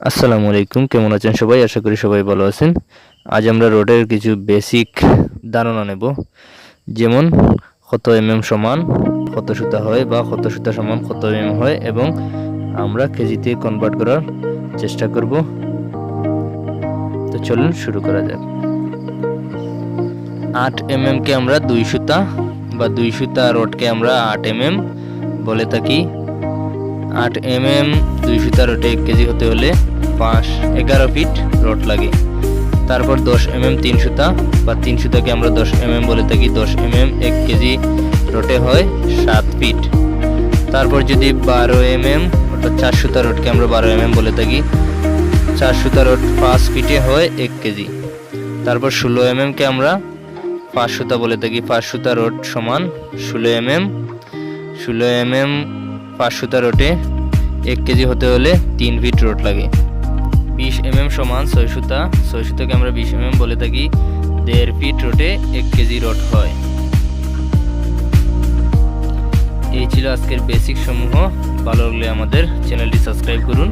আসসালামু আলাইকুম, কেমন আছেন সবাই? আশা করি সবাই ভালো আছেন। আজ আমরা রোডের কিছু বেসিক ধারণা নেব। যেমন, কত এম এম সমান কত সুতা হয় বা কত সুতা সমান কত এমএম হয় এবং আমরা কেজিতে কনভার্ট করার চেষ্টা করব। তো চলুন শুরু করা যাক। আট এম কে আমরা দুই সুতা বা দুই সুতা রোডকে আমরা আট এমএম বলে থাকি। আট এম এম দুই সুতা রোটে এক কেজি হতে হলে পাঁচ, এগারো ফিট রড লাগে। তারপর দশ এম এম তিন সুতা বা তিন সুতাকে আমরা দশ এম এম বলে থাকি। দশ এম এম এক কেজি রোটে হয় সাত ফিট। তারপর যদি বারো এম এম অর্থাৎ চার সুতা রোডকে আমরা বারো এম এম বলে থাকি, চার সুতা রোড পাঁচ ফিটে হয় এক কেজি। তারপর ষোলো এম কে আমরা পাঁচ সুতা বলে থাকি। পাঁচ সুতা রোড সমান ষোলো এম এম ষোলো এম এম পাঁচ সুতা রোটে, এক কেজি হতে হলে তিন ফিট রোড লাগে। বিশ এম এম সমান ছয় সুতা, ছয় সুতাকে আমরা বিশ এম এম বলে থাকি। দেড় ফিট রোটে এক কেজি রড হয়। এই ছিল আজকের বেসিক সমূহ। ভালো লাগলে আমাদের চ্যানেলটি সাবস্ক্রাইব করুন।